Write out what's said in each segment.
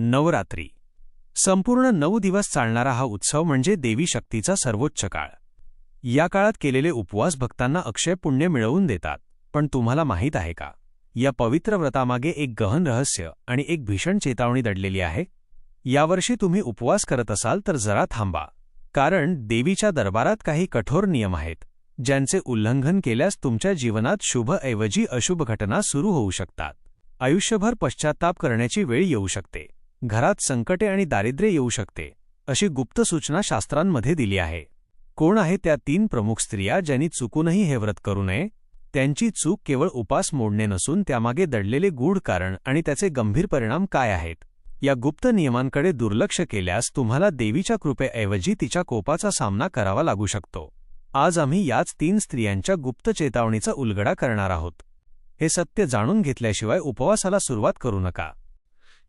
नवरात्री. संपूर्ण नऊ दिवस चालणारा हा उत्सव म्हणजे देवी शक्तीचा सर्वोच्च काळ. या काळात केलेले उपवास भक्तांना अक्षय पुण्य मिळवून देतात. पण तुम्हाला माहीत आहे का? या पवित्र व्रतामागे एक गहन रहस्य आणि एक भीषण चेतावणी दडलेली आहे. यावर्षी तुम्ही उपवास करत असाल तर जरा थांबा. कारण देवीच्या दरबारात काही कठोर नियम आहेत ज्यांचे उल्लंघन केल्यास तुमच्या जीवनात शुभऐवजी अशुभ घटना सुरू होऊ शकतात. आयुष्यभर पश्चाताप करण्याची वेळ येऊ शकते. घरात संकटे आणि दारिद्र्य येऊ शकते अशी गुप्त सूचना शास्त्रांमध्ये दिली आहे. कोण आहे त्या तीन प्रमुख स्त्रिया ज्यांनी चुकूनही हे व्रत करू नये? त्यांची चूक केवळ उपास मोडणे नसून त्यामागे दडलेले गूढ कारण आणि त्याचे गंभीर परिणाम काय आहेत? या गुप्त नियमांकडे दुर्लक्ष केल्यास तुम्हाला देवीच्या कृपेऐवजी तिच्या कोपाचा सामना करावा लागू शकतो. आज आम्ही याच तीन स्त्रियांच्या गुप्त चेतावणीचा उलगडा करणार आहोत. हे सत्य जाणून घेतल्याशिवाय उपवासाला सुरुवात करू नका.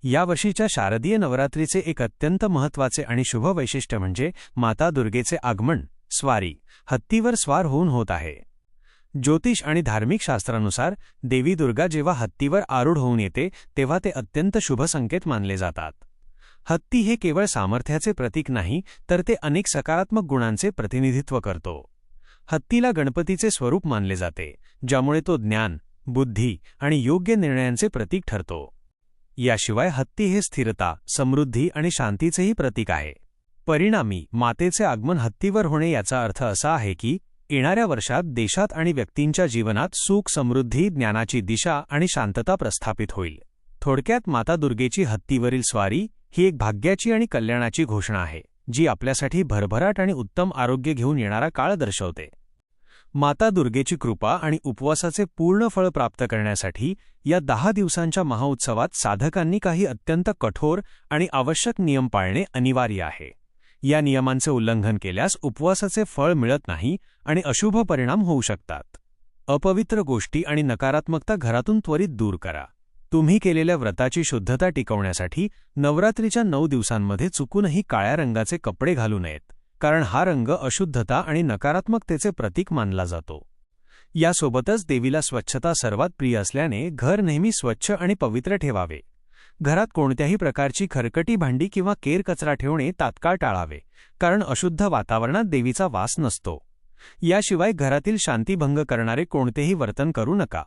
यावर्षीच्या शारदीय नवरात्रीचे एक अत्यंत महत्त्वाचे आणि शुभ वैशिष्ट्य म्हणजे माता दुर्गेचे आगमन स्वारी हत्तीवर स्वार होऊन होत आहे. ज्योतिष आणि धार्मिक शास्त्रानुसार देवी दुर्गा जेव्हा हत्तीवर आरूढ होऊन येते तेव्हा ते अत्यंत शुभ संकेत मानले जातात. हत्ती हे केवळ सामर्थ्याचे प्रतीक नाही तर ते अनेक सकारात्मक गुणांचे प्रतिनिधित्व करतो. हत्तीला गणपतीचे स्वरूप मानले जाते ज्यामुळे तो ज्ञान बुद्धी आणि योग्य निर्णयांचे प्रतीक ठरतो. याशिवाय हत्ती हे स्थिरता समृद्धी आणि शांतीचेही प्रतीक आहे. परिणामी मातेचे आगमन हत्तीवर होणे याचा अर्थ असा आहे की येणाऱ्या वर्षात देशात आणि व्यक्तींच्या जीवनात सुख समृद्धी ज्ञानाची दिशा आणि शांतता प्रस्थापित होईल. थोडक्यात माता दुर्गेची हत्तीवरील स्वारी ही एक भाग्याची आणि कल्याणाची घोषणा आहे जी आपल्यासाठी भरभराट आणि उत्तम आरोग्य घेऊन येणारा काळ दर्शवते. माता दुर्गेची कृपा आणि उपवासाचे पूर्ण फळ प्राप्त करण्यासाठी या दहा दिवसांच्या महाउत्सवात साधकांनी काही अत्यंत कठोर आणि आवश्यक नियम पाळणे अनिवार्य आहे. या नियमांचे उल्लंघन केल्यास उपवासाचे फळ मिळत नाही आणि अशुभ परिणाम होऊ शकतात. अपवित्र गोष्टी आणि नकारात्मकता घरातून त्वरित दूर करा. तुम्ही केलेल्या व्रताची शुद्धता टिकवण्यासाठी नवरात्रीच्या नऊ दिवसांमध्ये चुकूनही काळ्या रंगाचे कपडे घालू नयेत. कारण हा रंग अशुद्धता आणि नकारात्मकतेचे प्रतीक मानला जातो. यासोबतच देवीला स्वच्छता सर्वात प्रिय असल्याने घर नेहमी स्वच्छ आणि पवित्र ठेवावे. घरात कोणत्याही प्रकारची खरकटी भांडी किंवा केर कचरा ठेवणे तात्काळ टाळावे कारण अशुद्ध वातावरणात देवीचा वास नसतो. याशिवाय घरातील शांतीभंग करणारे कोणतेही वर्तन करू नका.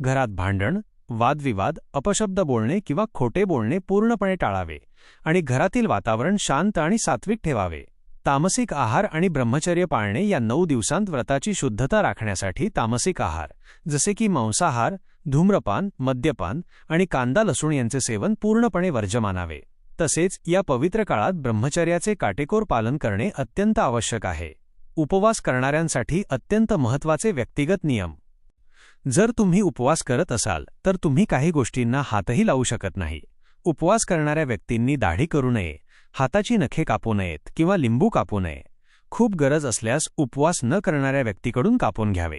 घरात भांडण वादविवाद अपशब्द बोलणे किंवा खोटे बोलणे पूर्णपणे टाळावे आणि घरातील वातावरण शांत आणि सात्विक ठेवावे. तामसिक आहार आणि ब्रह्मचर्य पाळणे या नऊ दिवसांत व्रताची शुद्धता राखण्यासाठी तामसिक आहार जसे की मांसाहार धूम्रपान मद्यपान आणि कांदा लसूण यांचे सेवन पूर्णपणे वर्जमानावे. तसेच या पवित्र काळात ब्रह्मचर्याचे काटेकोर पालन करणे अत्यंत आवश्यक आहे. उपवास करणाऱ्यांसाठी अत्यंत महत्त्वाचे व्यक्तिगत नियम. जर तुम्ही उपवास करत असाल तर तुम्ही काही गोष्टींना हातही लावू शकत नाही. उपवास करणाऱ्या व्यक्तींनी दाढी करू नये. हाताची नखे कापू नयेत किंवा लिंबू कापू नये. खूप गरज असल्यास उपवास न करणाऱ्या व्यक्तीकडून कापून घ्यावे.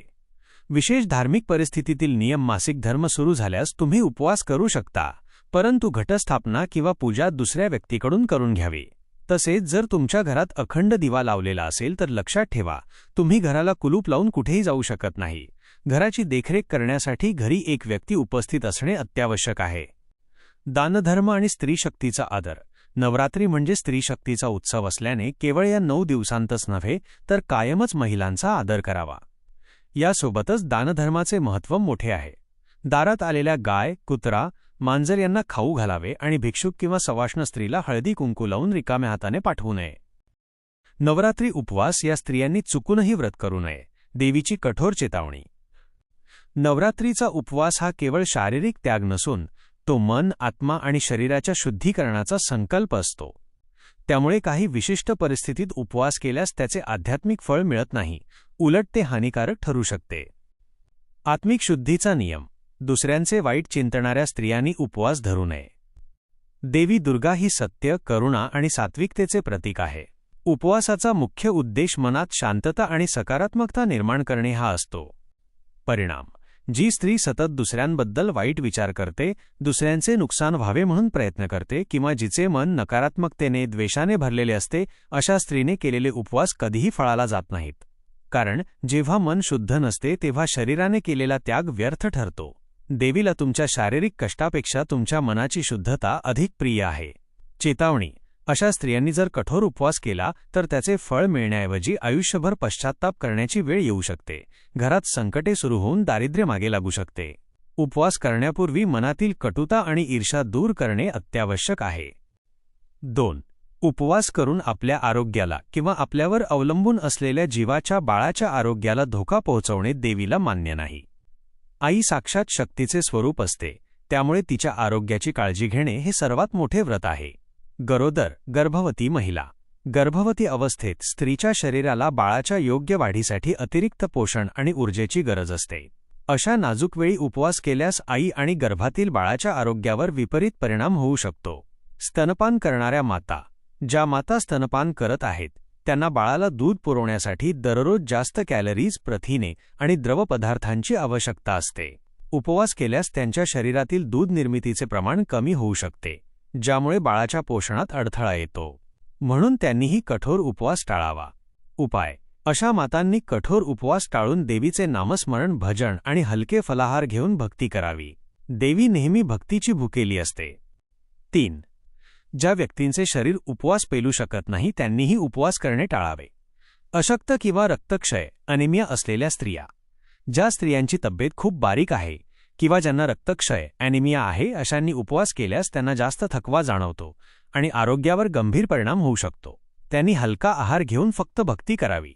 विशेष धार्मिक परिस्थितीतील नियम मासिक धर्म सुरू झाल्यास तुम्ही उपवास करू शकता परंतु घटस्थापना किंवा पूजा दुसऱ्या व्यक्तीकडून करून घ्यावी. तसेच जर तुमच्या घरात अखंड दिवा लावलेला असेल तर लक्षात ठेवा तुम्ही घराला कुलूप लावून कुठेही जाऊ शकत नाही. घराची देखरेख करण्यासाठी घरी एक व्यक्ती उपस्थित असणे अत्यावश्यक आहे. दानधर्म आणि स्त्रीशक्तीचा आदर. नवरात्री म्हणजे स्त्रीशक्तीचा उत्सव असल्याने केवळ या नऊ दिवसांतच नव्हे तर कायमच महिलांचा आदर करावा. यासोबतच दानधर्माचे महत्त्व मोठे आहे. दारात आलेल्या गाय कुत्रा मांजर यांना खाऊ घालावे आणि भिक्षुक किंवा सवाष्ण स्त्रीला हळदी कुंकू लावून रिकाम्या हाताने पाठवू नये. नवरात्री उपवास या स्त्रियांनी चुकूनही व्रत करू नये. देवीची कठोर चेतावणी. नवरात्रीचा उपवास हा केवळ शारीरिक त्याग नसून तो मन आत्मा आणि शरीराच्या शुद्धीकरणाचा संकल्प असतो. त्यामुळे काही विशिष्ट परिस्थितीत उपवास केल्यास त्याचे आध्यात्मिक फळ मिळत नाही. उलट ते हानिकारक ठरू शकते. आत्मिक शुद्धीचा नियम. दुसऱ्यांचे वाईट चिंतणाऱ्या स्त्रियांनी उपवास धरू नये. देवी दुर्गा ही सत्य करुणा आणि सात्विकतेचे प्रतीक आहे. उपवासाचा मुख्य उद्देश मनात शांतता आणि सकारात्मकता निर्माण करणे हा असतो. परिणाम. जी स्त्री सतत दुसऱ्यांबद्दल वाईट विचार करते दुसऱ्यांचे नुकसान व्हावे म्हणून प्रयत्न करते किंवा जिचे मन नकारात्मकतेने द्वेषाने भरलेले असते अशा स्त्रीने केलेले उपवास कधीही फळाला जात नाहीत. कारण जेव्हा मन शुद्ध नसते तेव्हा शरीराने केलेला त्याग व्यर्थ ठरतो. देवीला तुमच्या शारीरिक कष्टापेक्षा तुमच्या मनाची शुद्धता अधिक प्रिय आहे. चेतावणी अशा स्त्रियांनी जर कठोर उपवास केला तर त्याचे फळ मिळण्याऐवजी आयुष्यभर पश्चात्ताप करण्याची वेळ येऊ शकते. घरात संकटे सुरू होऊन दारिद्र्य मागे लागू शकते. उपवास करण्यापूर्वी मनातील कटुता आणि ईर्षा दूर करणे अत्यावश्यक आहे. दोन उपवास करून आपल्या आरोग्याला किंवा आपल्यावर अवलंबून असलेल्या जीवाच्या बाळाच्या आरोग्याला धोका पोहोचवणे देवीला मान्य नाही. आई साक्षात शक्तीचे स्वरूप असते त्यामुळे तिच्या आरोग्याची काळजी घेणे हे सर्वात मोठे व्रत आहे. गरोदर गर्भवती महिला. गर्भवती अवस्थेत स्त्रीच्या शरीराला बाळाच्या योग्य वाढीसाठी अतिरिक्त पोषण आणि ऊर्जेची गरज असते. अशा नाजूक वेळी उपवास केल्यास आई आणि गर्भातील बाळाच्या आरोग्यावर विपरीत परिणाम होऊ शकतो. स्तनपान करणाऱ्या माता. ज्या माता स्तनपान करत आहेत त्यांना बाळाला दूध पुरवण्यासाठी दररोज जास्त कॅलरीज प्रथिने आणि द्रवपदार्थांची आवश्यकता असते. उपवास केल्यास त्यांच्या शरीरातील दूध निर्मितीचे प्रमाण कमी होऊ शकते. ज्यामुळे बाळाच्या पोषणात अडथळा येतो. म्हणून त्यांनीही कठोर उपवास टाळावा. उपाय. अशा मातांनी कठोर उपवास टाळून देवीचे नामस्मरण भजन आणि हलके फलाहार घेऊन भक्ती करावी. देवी नेहमी भक्तीची भुकेली असते. तीन. ज्या व्यक्तींचे शरीर उपवास पेलू शकत नाही त्यांनीही उपवास करणे टाळावे. अशक्त किंवा रक्तक्षय अनिमिया असलेल्या स्त्रिया. ज्या स्त्रियांची तब्येत खूप बारीक आहे किंवा ज्यांना रक्तक्षय अॅनिमिया आहे अशांनी उपवास केल्यास त्यांना जास्त थकवा जाणवतो आणि आरोग्यावर गंभीर परिणाम होऊ शकतो. त्यांनी हलका आहार घेऊन फक्त भक्ती करावी.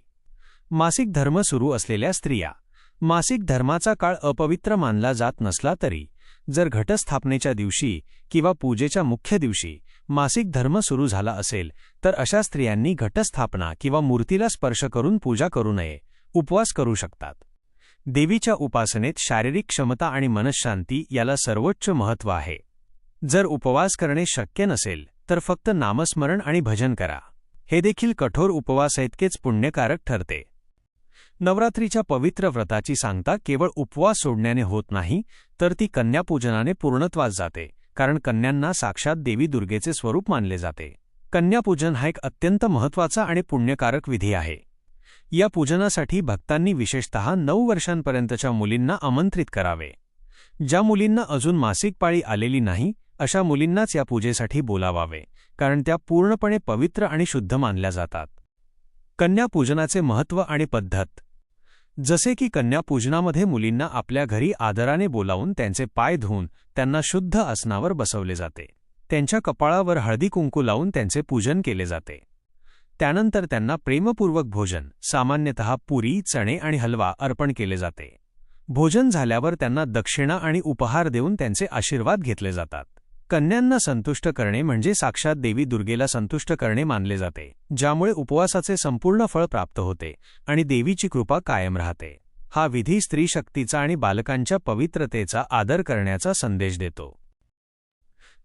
मासिक धर्म सुरू असलेल्या स्त्रिया. मासिक धर्माचा काळ अपवित्र मानला जात नसला तरी जर घटस्थापनेच्या दिवशी किंवा पूजेच्या मुख्य दिवशी मासिक धर्म सुरू झाला असेल तर अशा स्त्रियांनी घटस्थापना किंवा मूर्तीला स्पर्श करून पूजा करू नये उपवास करू शकतात. देवीच्या उपासनेत शारीरिक क्षमता आणि मनशांती याला सर्वोच्च महत्त्व आहे. जर उपवास करणे शक्य नसेल तर फक्त नामस्मरण आणि भजन करा. हे देखील कठोर उपवासाइतकेच पुण्यकारक ठरते. नवरात्रीच्या पवित्र व्रताची सांगता केवळ उपवास सोडण्याने होत नाही तर ती कन्यापूजनाने पूर्णत्वास जाते कारण कन्यांना साक्षात देवी दुर्गेचे स्वरूप मानले जाते. कन्यापूजन हा एक अत्यंत महत्त्वाचा आणि पुण्यकारक विधी आहे. या पूजनासाठी भक्तांनी विशेषतः नऊ वर्षांपर्यंतच्या मुलींना आमंत्रित करावे. ज्या मुलींना अजून मासिक पाळी आलेली नाही अशा मुलींनाच या पूजेसाठी बोलावावे कारण त्या पूर्णपणे पवित्र आणि शुद्ध मानल्या जातात. कन्यापूजनाचे महत्त्व आणि पद्धत. जसे की कन्यापूजनामध्ये मुलींना आपल्या घरी आदराने बोलावून त्यांचे पाय धुवून त्यांना शुद्ध आसनावर बसवले जाते. त्यांच्या कपाळावर हळदी कुंकू लावून त्यांचे पूजन केले जाते. त्यानंतर त्यांना प्रेमपूर्वक भोजन सामान्यतः पुरी चणे आणि हलवा अर्पण केले जाते. भोजन झाल्यावर त्यांना दक्षिणा आणि उपहार देऊन त्यांचे आशीर्वाद घेतले जातात. कन्यांना संतुष्ट करणे म्हणजे साक्षात देवी दुर्गेला संतुष्ट करणे मानले जाते ज्यामुळे उपवासाचे संपूर्ण फळ प्राप्त होते आणि देवीची कृपा कायम राहते. हा विधी स्त्री शक्तीचा आणि बालकांच्या पवित्रतेचा आदर करण्याचा संदेश देतो.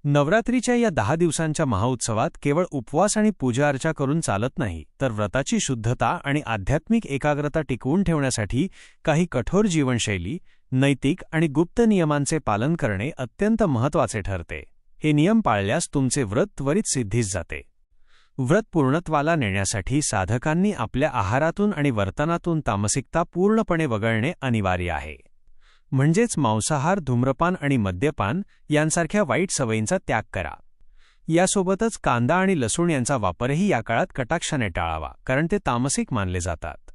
नवरात्रीच्या या दहा दिवसांच्या महाउत्सवात केवळ उपवास आणि पूजाअर्चा करून चालत नाही तर व्रताची शुद्धता आणि आध्यात्मिक एकाग्रता टिकवून ठेवण्यासाठी काही कठोर जीवनशैली नैतिक आणि गुप्त नियमांचे पालन करणे अत्यंत महत्त्वाचे ठरते. हे नियम पाळल्यास तुमचे व्रत त्वरित सिद्धीस जाते. व्रत पूर्णत्वाला नेण्यासाठी साधकांनी आपल्या आहारातून आणि वर्तनातून तामसिकता पूर्णपणे वगळणे अनिवार्य आहे. म्हणजेच मांसाहार धूम्रपान आणि मद्यपान यांसारख्या वाईट सवयींचा त्याग करा. यासोबतच कांदा आणि लसूण यांचा वापरही या काळात कटाक्षाने टाळावा कारण ते तामसिक मानले जातात.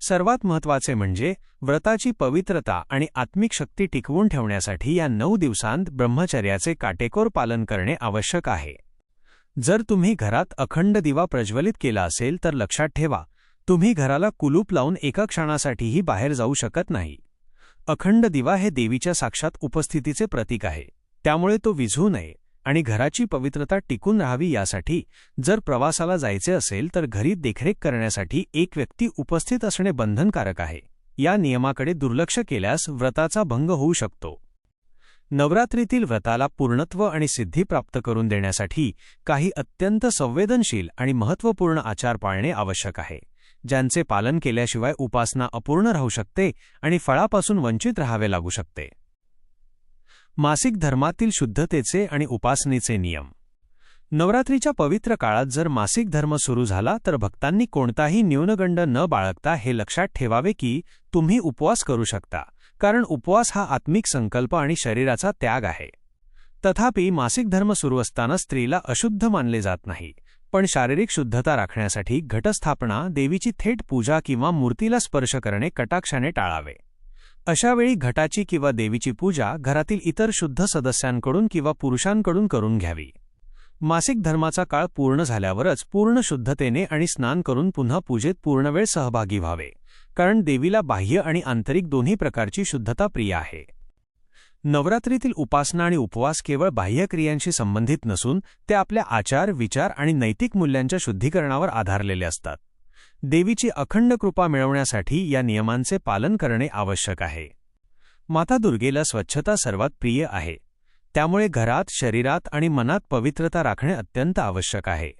सर्वात महत्त्वाचे म्हणजे व्रताची पवित्रता आणि आत्मिक शक्ती टिकवून ठेवण्यासाठी या नऊ दिवसांत ब्रह्मचर्याचे काटेकोर पालन करणे आवश्यक आहे. जर तुम्ही घरात अखंड दिवा प्रज्वलित केला असेल तर लक्षात ठेवा तुम्ही घराला कुलूप लावून एका क्षणासाठीही बाहेर जाऊ शकत नाही. अखंड दिवा हे देवीच्या साक्षात उपस्थितीचे प्रतीक आहे. त्यामुळे तो विझू नये आणि घराची पवित्रता टिकून राहावी यासाठी जर प्रवासाला जायचे असेल तर घरी देखरेख करण्यासाठी एक व्यक्ती उपस्थित असणे बंधनकारक आहे. या नियमाकडे दुर्लक्ष केल्यास व्रताचा भंग होऊ शकतो. नवरात्रीतील व्रताला पूर्णत्व आणि सिद्धी प्राप्त करून देण्यासाठी काही अत्यंत संवेदनशील आणि महत्त्वपूर्ण आचार पाळणे आवश्यक आहे. ज्यांचे पालन केल्याशिवाय उपासना अपूर्ण राहू शकते आणि फळापासून वंचित राहावे लागू शकते. मासिक धर्मातील शुद्धतेचे आणि उपासनेचे नियम. नवरात्रीच्या पवित्र काळात जर मासिक धर्म सुरू झाला तर भक्तांनी कोणताही न्यूनगंड न बाळगता हे लक्षात ठेवावे की तुम्ही उपवास करू शकता कारण उपवास हा आत्मिक संकल्प आणि शरीराचा त्याग आहे. तथापि मासिक धर्म सुरू असताना स्त्रीला अशुद्ध मानले जात नाही. पण शारीरिक शुद्धता राखण्यासाठी घटस्थापना देवीची थेट पूजा किंवा मूर्तीला स्पर्श करणे कटाक्षाने टाळावे. अशावेळी घटाची किंवा देवीची पूजा घरातील इतर शुद्ध सदस्यांकडून किंवा पुरुषांकडून करून घ्यावी. मासिक धर्माचा काळ पूर्ण झाल्यावरच पूर्ण शुद्धतेने आणि स्नान करून पुन्हा पूजेत पूर्णवेळ सहभागी व्हावे कारण देवीला बाह्य आणि आंतरिक दोन्ही प्रकारची शुद्धता प्रिय आहे. नवरात्रीतील उपासना आणि उपवास केवळ बाह्यक्रियांशी संबंधित नसून ते आपल्या आचार विचार आणि नैतिक मूल्यांच्या शुद्धीकरणावर आधारलेले असतात. देवीची अखंड कृपा मिळवण्यासाठी या नियमांचे पालन करणे आवश्यक आहे. माता दुर्गेला स्वच्छता सर्वात प्रिय आहे. त्यामुळे घरात शरीरात आणि मनात पवित्रता राखणे अत्यंत आवश्यक आहे.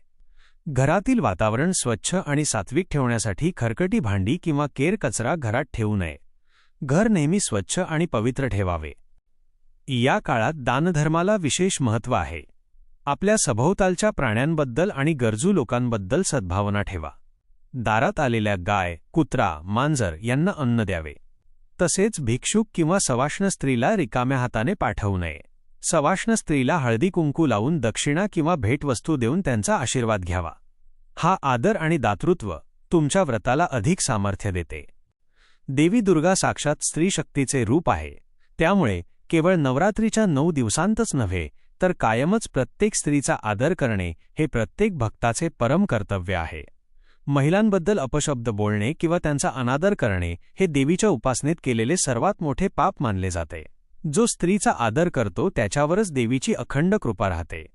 घरातील वातावरण स्वच्छ आणि सात्विक ठेवण्यासाठी खरकटी भांडी किंवा केर कचरा घरात ठेवू नये. घर नेहमी स्वच्छ आणि पवित्र ठेवावे. या काळात दानधर्माला विशेष महत्त्व आहे. आपल्या सभोवतालच्या प्राण्यांबद्दल आणि गरजू लोकांबद्दल सद्भावना ठेवा. दारात आलेल्या गाय कुत्रा मांजर यांना अन्न द्यावे. तसेच भिक्षुक किंवा सवाष्ण स्त्रीला रिकाम्या हाताने पाठवू नये. सवाष्ण स्त्रीला हळदी कुंकू लावून दक्षिणा किंवा भेटवस्तू देऊन त्यांचा आशीर्वाद घ्यावा. हा आदर आणि दातृत्व तुमच्या व्रताला अधिक सामर्थ्य देते. देवी दुर्गा साक्षात स्त्रीशक्तीचे रूप आहे. त्यामुळे केवळ नवरात्रीच्या नऊ दिवसांतच नव्हे तर कायमच प्रत्येक स्त्रीचा आदर करणे हे प्रत्येक भक्ताचे परम कर्तव्य आहे. महिलांबद्दल अपशब्द बोलणे किंवा त्यांचा अनादर करणे हे देवीच्या उपासनेत केलेले सर्वात मोठे पाप मानले जाते. जो स्त्रीचा आदर करतो त्याच्यावरच देवीची अखंड कृपा राहते.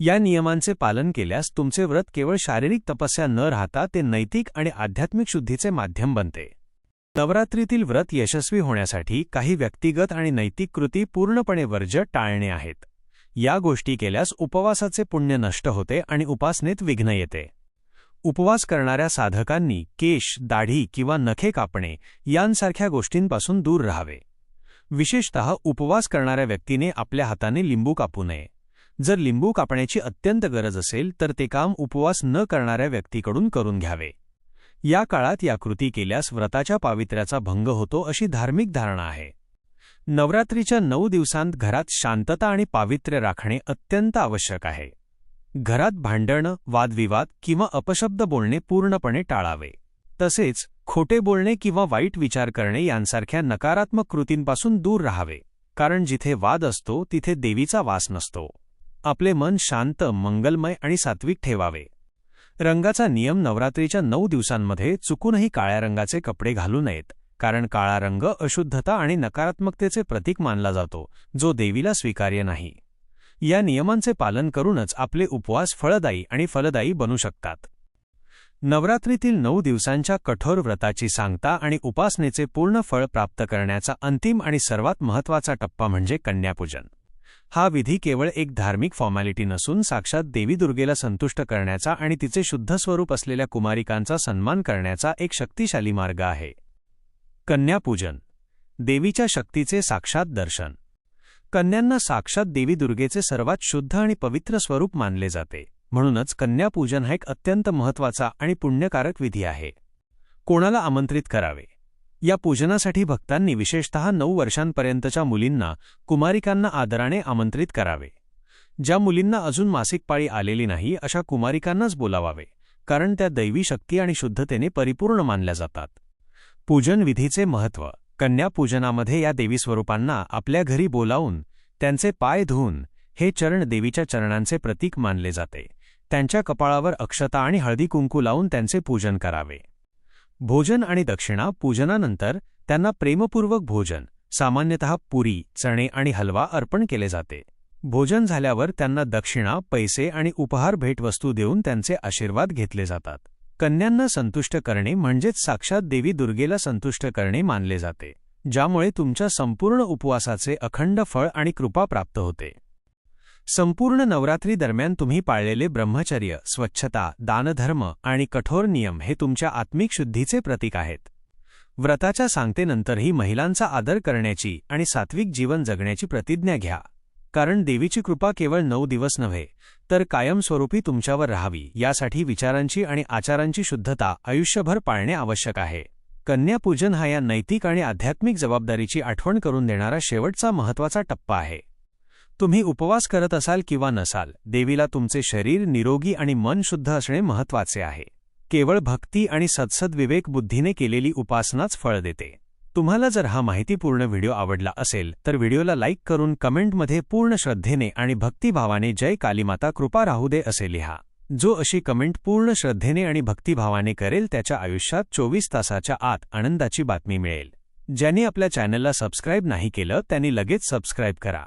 या नियमांचे पालन केल्यास तुमचे व्रत केवळ शारीरिक तपस्या न राहता ते नैतिक आणि आध्यात्मिक शुद्धीचे माध्यम बनते. नवरात्रीतील व्रत यशस्वी होण्यासाठी काही व्यक्तिगत आणि नैतिक कृती पूर्णपणे वर्ज टाळणे आहेत. या गोष्टी केल्यास उपवासाचे पुण्य नष्ट होते आणि उपासनेत विघ्न येते. उपवास करणाऱ्या साधकांनी केश दाढी किंवा नखे कापणे यांसारख्या गोष्टींपासून दूर राहावे. विशेषतः उपवास करणाऱ्या व्यक्तीने आपल्या हाताने लिंबू कापू नये. जर लिंबू कापण्याची अत्यंत गरज असेल तर ते काम उपवास न करणाऱ्या व्यक्तीकडून करून घ्यावे. या काळात या कृती केल्यास व्रताच्या पावित्र्याचा भंग होतो अशी धार्मिक धारणा आहे. नवरात्रीच्या नऊ दिवसांत घरात शांतता आणि पावित्र्य राखणे अत्यंत आवश्यक आहे. घरात भांडणं वादविवाद किंवा अपशब्द बोलणे पूर्णपणे टाळावे. तसेच खोटे बोलणे किंवा वाईट विचार करणे यांसारख्या नकारात्मक कृतींपासून दूर राहावे. कारण जिथे वाद असतो तिथे देवीचा वास नसतो. आपले मन शांत मंगलमय आणि सात्विक ठेवावे. रंगाचा नियम नवरात्रीच्या नऊ दिवसांमध्ये चुकूनही काळ्या रंगाचे कपडे घालू नयेत कारण काळा रंग अशुद्धता आणि नकारात्मकतेचे प्रतीक मानला जातो जो देवीला स्वीकार्य नाही. या नियमांचे पालन करूनच आपले उपवास फळदायी आणि फलदायी बनू शकतात. नवरात्रीतील नऊ दिवसांच्या कठोर व्रताची सांगता आणि उपासनेचे पूर्ण फळ प्राप्त करण्याचा अंतिम आणि सर्वात महत्त्वाचा टप्पा म्हणजे कन्यापूजन. हा विधी केवळ एक धार्मिक फॉर्मॅलिटी नसून साक्षात देवी दुर्गेला संतुष्ट करण्याचा आणि तिचे शुद्ध स्वरूप असलेल्या कुमारिकांचा सन्मान करण्याचा एक शक्तिशाली मार्ग आहे. कन्यापूजन. देवीच्या शक्तीचे साक्षात दर्शन. कन्यांना साक्षात देवी दुर्गेचे सर्वात शुद्ध आणि पवित्र स्वरूप मानले जाते. म्हणूनच कन्यापूजन हा एक अत्यंत महत्त्वाचा आणि पुण्यकारक विधी आहे. कोणाला आमंत्रित करावे? या पूजनासाठी भक्तांनी विशेषतः नऊ वर्षांपर्यंतच्या मुलींना कुमारिकांना आदराने आमंत्रित करावे. ज्या मुलींना अजून मासिक पाळी आलेली नाही अशा कुमारिकांनाच बोलावावे कारण त्या दैवी शक्ती आणि शुद्धतेने परिपूर्ण मानल्या जातात. पूजन विधीचे महत्त्व कन्यापूजनामध्ये या देवी स्वरूपांना आपल्या घरी बोलावून त्यांचे पाय धुवून हे चरण देवीच्या चरणांचे प्रतीक मानले जाते. त्यांच्या कपाळावर अक्षता आणि हळदी कुंकू लावून त्यांचे पूजन करावे. भोजन आणि दक्षिणा पूजनानंतर त्यांना प्रेमपूर्वक भोजन सामान्यतः पुरी चणे आणि हलवा अर्पण केले जाते. भोजन झाल्यावर त्यांना दक्षिणा पैसे आणि उपहार भेटवस्तू देऊन त्यांचे आशीर्वाद घेतले जातात. कन्यांना संतुष्ट करणे म्हणजेच साक्षात देवी दुर्गेला संतुष्ट करणे मानले जाते ज्यामुळे तुमच्या संपूर्ण उपवासाचे अखंड फळ आणि कृपा प्राप्त होते. संपूर्ण नवरात्री दरम्यान तुम्ही पाळलेले ब्रह्मचर्य स्वच्छता दानधर्म आणि कठोर नियम हे तुमच्या आत्मिक शुद्धीचे प्रतीक आहेत. व्रताच्या सांगतेनंतरही महिलांचा आदर करण्याची आणि सात्विक जीवन जगण्याची प्रतिज्ञा घ्या. कारण देवीची कृपा केवळ नऊ दिवस नव्हे तर कायमस्वरूपी तुमच्यावर राहावी यासाठी विचारांची आणि आचारांची शुद्धता आयुष्यभर पाळणे आवश्यक आहे. कन्यापूजन हा या नैतिक आणि आध्यात्मिक जबाबदारीची आठवण करून देणारा शेवटचा महत्त्वाचा टप्पा आहे. तुम्ही उपवास करत असाल किंवा नसाल देवीला तुमचे शरीर निरोगी आणि मन शुद्ध असणे महत्त्वाचे आहे. केवळ भक्ती आणि सत्सद्विवेक बुद्धीने केलेली उपासनाच फळ देते. तुम्हाला जर हा माहितीपूर्ण व्हिडिओ आवडला असेल तर व्हिडिओला लाईक करून कमेंटमध्ये पूर्ण श्रद्धेने आणि भक्तिभावाने जय कालीमाता कृपा राहू दे असे लिहा. जो अशी कमेंट पूर्ण श्रद्धेने आणि भक्तिभावाने करेल त्याच्या आयुष्यात चोवीस तासाच्या आत आनंदाची बातमी मिळेल. ज्यांनी आपल्या चॅनलला सबस्क्राईब नाही केलं त्यांनी लगेच सबस्क्राईब करा.